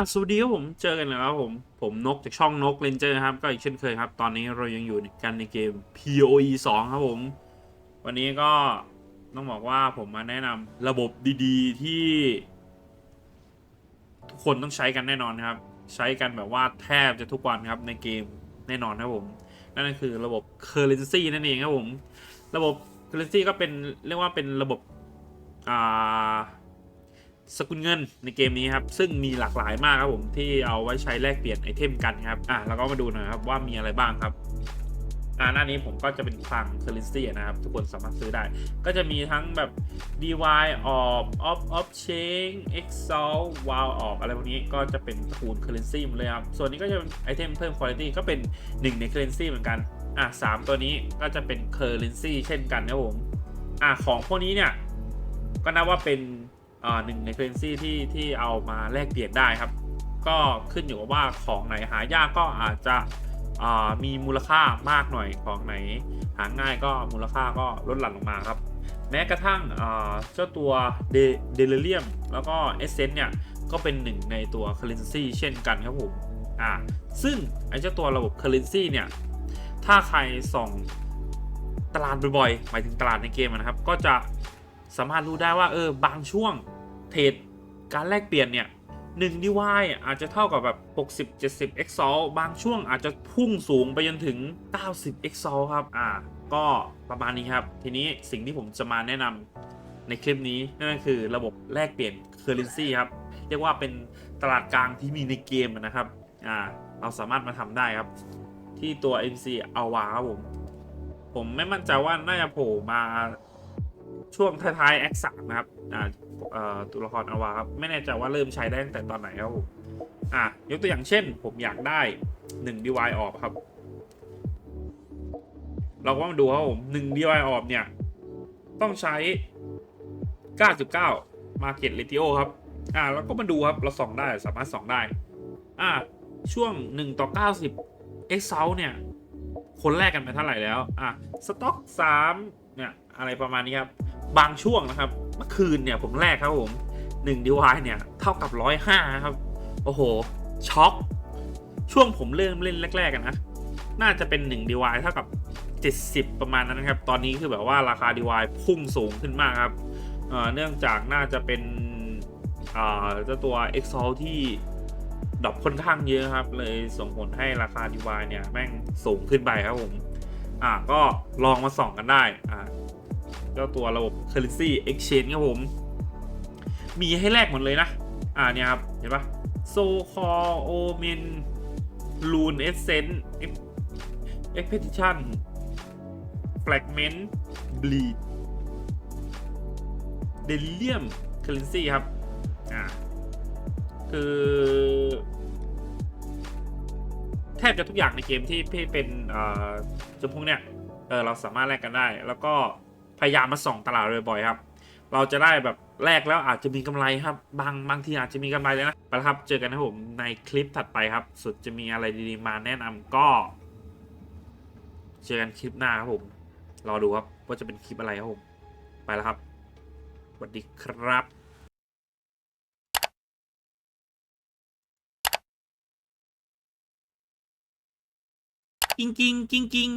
อะสวัสดีครับผมเจอกันแล้วครับผมผมนกจากช่องนกเลนเจอร์ครับ ก็อีกเช่นเคยครับ ตอนนี้เรายังอยู่กันในเกม POE 2 ครับผม วันนี้ก็ต้องบอกว่าผมมาแนะนำระบบดีๆที่ ทุกคนต้องใช้กันแน่นอนครับ ใช้กันแบบว่าแทบจะทุกวันครับในเกมแน่นอนครับผม นั่นก็คือระบบ Currency นั่นเองครับผม ระบบ Currency ก็เป็นเรียกว่าเป็นระบบอ่า สกุลเงินในเกมนี้ครับ ซึ่งมีหลากหลายมากครับผมที่เอาไว้ใช้แลกเปลี่ยนไอเทมกันครับอะแล้วก็มาดูหน่อยครับว่ามีอะไรบ้างครับอ่าหน้านี้ผมก็จะเป็นคลัง currency นะครับ ทุกคนสามารถซื้อได้ ก็จะมีทั้งแบบ dy of of of change exalt wow of อะไรพวกนี้ก็จะเป็นตระกูล currency หมดเลยครับ ส่วนนี้ก็จะเป็นไอเทมเพิ่ม quality ก็เป็นหนึ่งใน currency เหมือนกัน อะสามตัวนี้ก็จะเป็น currency เช่นกันนะครับผม อะของพวกนี้เนี่ย ก็นับว่าเป็น หนึ่งใน currency ที่ที่เอามาแลกเปลี่ยนได้ครับ ก็ขึ้นอยู่กับว่าของไหนหายากก็อาจจะมีมูลค่ามากหน่อยของไหนหาง่ายก็มูลค่าก็ลดหลั่นลงมาครับ แม้กระทั่งเจ้าตัวเดลเรียมแล้วก็เอเซนเนี่ยก็เป็นหนึ่งในตัว currency เช่นกันครับผมอ่าซึ่งไอ้เจ้าตัวระบบ currency เนี่ยถ้าใครส่องตลาดบ่อยๆหมายถึงตลาดในเกมนะครับ ก็จะสามารถรู้ได้ว่าเออบางช่วง เทรดการแลกเปลี่ยนเนี่ย1 DY อาจจะเท่ากับแบบ 60 70 XO บางช่วงอาจจะพุ่งสูงไปจนถึง 90 XO ครับ อ่า ก็ประมาณนี้ครับ ทีนี้สิ่งที่ผมจะมาแนะนำในคลิปนี้ นั่นก็คือระบบแลกเปลี่ยน Currency ครับ เรียกว่าเป็นตลาดกลางที่มีในเกมนะครับ อ่า เราสามารถมาทำได้ครับ ที่ตัว MC เอาวาครับผม ผมไม่มั่นใจว่าน่าจะโผล่มาช่วงท้ายๆ X 3 นะครับ อ่า ตัวละครอาวาครับไม่แน่ใจว่าเริ่มใช้ได้ตั้งแต่ตอนไหนครับอะยกตัวอย่างเช่น ผมอยากได้1 DY ออกครับ เราก็มาดูครับผม1 DY ออกเนี่ย ต้องใช้ 99 Market Ratio ครับอ่าแล้วก็มาดูครับเราส่องได้สามารถส่องได้อ่าช่วง 1 ต่อ 90 X เเนี่ย คนแรกกันไปเท่าไหร่แล้ว อะสต็อก3เนี่ย อะไรประมาณนี้ครับ บางช่วงนะครับ เมื่อคืนเนี่ยผมแรกครับผม1 DY เนี่ยเท่ากับ105ครับ โอ้โห ช็อก ช่วงผมเริ่มเล่นแรกๆกันนะ น่าจะเป็น1 DY เท่ากับ 70 ประมาณนั้นนะครับ ตอนนี้คือแบบว่าราคา DY พุ่งสูงขึ้นมากครับเนื่องจากน่าจะเป็นเจ้าตัว e x a l ที่ดรอปค่อนข้างเยอะครับ เลยส่งผลให้ราคา DY เนี่ยแม่งสูงขึ้นไปครับผม อ่าก็ลองมาส่องกันได้ อ่า เจ้าตัวระบบ currency exchange ครับผม มีให้แลกหมดเลยนะ อ่าเนี่ยครับ เห็นปะ so call omen rune essence expedition fragment bleed delirium currency ครับ อ่า คือ แทบจะทุกอย่างในเกมที่เป็นเอ่อจำพวกเนี้ย เออ เราสามารถแลกกันได้ แล้วก็ พยายามมาส่องตลาดบ่อยๆครับ เราจะได้แบบแลกแล้วอาจจะมีกำไรครับ บางบางทีอาจจะมีกำไรเลยนะไปแล้วครับ เจอกันนะผมในคลิปถัดไปครับ สุดจะมีอะไรดีๆมาแนะนำก็ เจอกันคลิปหน้าครับผม รอดูครับว่าจะเป็นคลิปอะไรครับผม ไปแล้วครับสวัสดีครับกิ้งกิ้งกิ้งกิ้ง